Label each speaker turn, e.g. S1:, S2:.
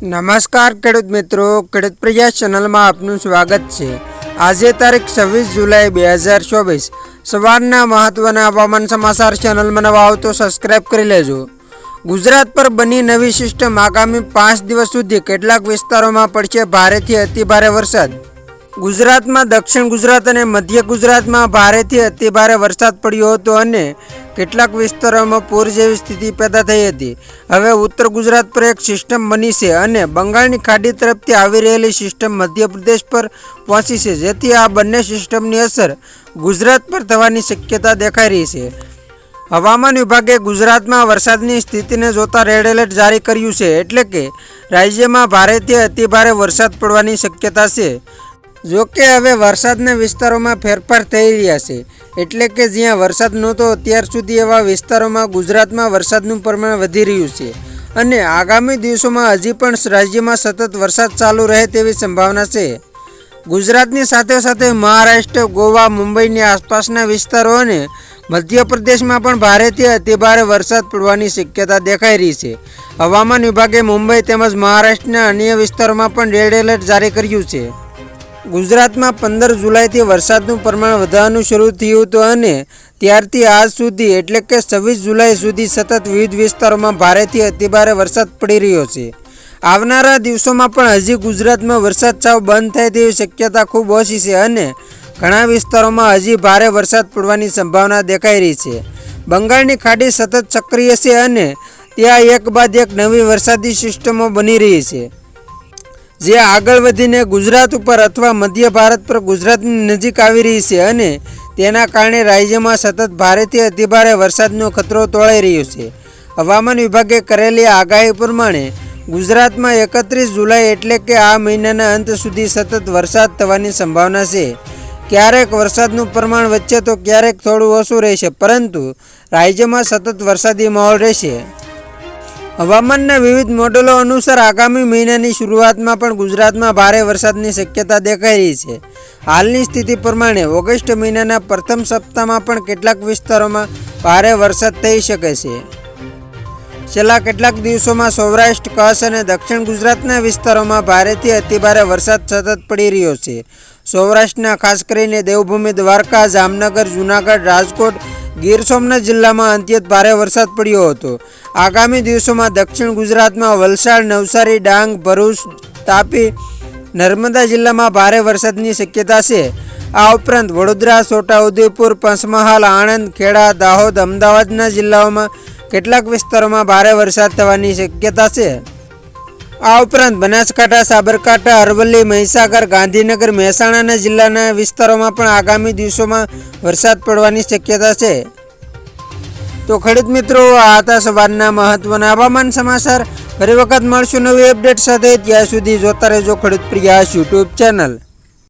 S1: નમસ્કાર ખેડૂત મિત્રો, ખેડૂત પ્રજા ચેનલમાં આપનું સ્વાગત છે. આજે તારીખ છવ્વીસ જુલાઈ બે હજાર ચોવીસ. સવારના મહત્વના હવામાન સમાચાર ચેનલમાં નવા આવો તો સબસ્ક્રાઇબ કરી લેજો. ગુજરાત પર બની નવી સિસ્ટમ આગામી પાંચ દિવસ સુધી કેટલાક વિસ્તારોમાં પડશે ભારેથી અતિભારે વરસાદ. ગુજરાતમાં દક્ષિણ ગુજરાત અને મધ્ય ગુજરાતમાં ભારેથી અતિભારે વરસાદ પડ્યો હતો અને કેટલાક વિસ્તારોમાં પૂર જેવી સ્થિતિ પેદા થઈ હતી. હવે ઉત્તર ગુજરાત પર એક સિસ્ટમ બની છે અને બંગાળની ખાડી તરફથી આવી રહેલી સિસ્ટમ મધ્યપ્રદેશ પર પહોંચી છે, જેથી આ બંને સિસ્ટમની અસર ગુજરાત પર થવાની શક્યતા દેખાઈ રહી છે. હવામાન વિભાગે ગુજરાતમાં વરસાદની સ્થિતિને જોતા રેડ એલર્ટ જારી કર્યું છે, એટલે કે રાજ્યમાં ભારેથી અતિભારે વરસાદ પડવાની શક્યતા છે. જો કે હવે વરસાદના વિસ્તારોમાં ફેરફાર થઈ રહ્યા છે. એટલે કે જ્યાં વરસાદ નહોતો, અત્યાર સુધી એવા વિસ્તારોમાં ગુજરાતમાં વરસાદનું પ્રમાણ વધી રહ્યું છે. અને આગામી દિવસોમાં હજી પણ રાજ્યમાં સતત વરસાદ ચાલુ રહે તેવી સંભાવના છે. ગુજરાતની સાથે સાથે મહારાષ્ટ્ર, ગોવા, મુંબઈની આસપાસના વિસ્તારો અને મધ્યપ્રદેશમાં પણ ભારેથી અતિભારે વરસાદ પડવાની શક્યતા દેખાઈ રહી છે. હવામાન વિભાગે મુંબઈ તેમજ મહારાષ્ટ્રના અન્ય વિસ્તારોમાં પણ રેડ એલર્ટ જારી કર્યું છે. ગુજરાતમાં પંદર જુલાઈથી વરસાદનું પ્રમાણ વધવાનું શરૂ થયું હતું અને ત્યારથી આજ સુધી એટલે કે છવ્વીસ જુલાઈ સુધી સતત વિવિધ વિસ્તારોમાં ભારેથી અતિભારે વરસાદ પડી રહ્યો છે. આવનારા દિવસોમાં પણ હજી ગુજરાતમાં વરસાદ સાવ બંધ થાય તેવી શક્યતા ખૂબ ઓછી છે અને ઘણા વિસ્તારોમાં હજી ભારે વરસાદ પડવાની સંભાવના દેખાઈ રહી છે. બંગાળની ખાડી સતત સક્રિય છે અને ત્યાં એક બાદ એક નવી વરસાદી સિસ્ટમો બની રહી છે. જે આગળ વધીને ગુજરાત ઉપર અથવા મધ્ય ભારત પર ગુજરાતની નજીક આવી રહી છે અને તેના કારણે રાજ્યમાં સતત ભારેથી અતિભારે વરસાદનો ખતરો તોળાઈ રહ્યો છે. હવામાન વિભાગે કરેલી આગાહી પ્રમાણે ગુજરાતમાં એકત્રીસ જુલાઈ એટલે કે આ મહિનાના અંત સુધી સતત વરસાદ થવાની સંભાવના છે. ક્યારેક વરસાદનું પ્રમાણ વચ્ચે તો ક્યારેક થોડું ઓછું રહેશે, પરંતુ રાજ્યમાં સતત વરસાદી માહોલ રહેશે. હવામાનના વિવિધ મોડેલો અનુસાર આગામી મહિનાની શરૂઆતમાં પણ ગુજરાતમાં ભારે વરસાદની શક્યતા દેખાઈ રહી છે. હાલની સ્થિતિ પ્રમાણે ઓગસ્ટ મહિનાના પ્રથમ સપ્તાહમાં પણ કેટલાક વિસ્તારોમાં ભારે વરસાદ થઈ શકે છે. છેલ્લા કેટલાક દિવસોમાં સૌરાષ્ટ્ર, કચ્છ અને દક્ષિણ ગુજરાતના વિસ્તારોમાં ભારેથી અતિભારે વરસાદ સતત પડી રહ્યો છે. સૌરાષ્ટ્રના ખાસ કરીને દેવભૂમિ દ્વારકા, જામનગર, જૂનાગઢ, રાજકોટ ગીર સોમનાથ જિલ્લામાં અંત્યત ભારે વરસાદ પડ્યો હતો. આગામી દિવસોમાં દક્ષિણ ગુજરાતમાં વલસાડ, નવસારી, ડાંગ, ભરૂચ, તાપી, નર્મદા જિલ્લામાં ભારે વરસાદની શક્યતા છે. આ ઉપરાંત વડોદરા, છોટાઉદેપુર, પંચમહાલ, આણંદ, ખેડા, દાહોદ, અમદાવાદના જિલ્લાઓમાં કેટલાક વિસ્તારોમાં ભારે વરસાદ થવાની શક્યતા છે. આ ઉપરાંત બનાસકાંઠા, સાબરકાંઠા, અરવલ્લી, મહીસાગર, ગાંધીનગર મહેસાણાના જિલ્લાના વિસ્તારોમાં પણ આગામી દિવસોમાં વરસાદ પડવાની શક્યતા છે. તો ખેડૂત મિત્રો, આ હતા સવારના મહત્વના હવામાન સમાચાર. ફરી વખત મળશું નવી અપડેટ સાથે. ત્યાં સુધી જોતા રહેજો ખેડૂત પ્રિયાસ યુટ્યુબ ચેનલ.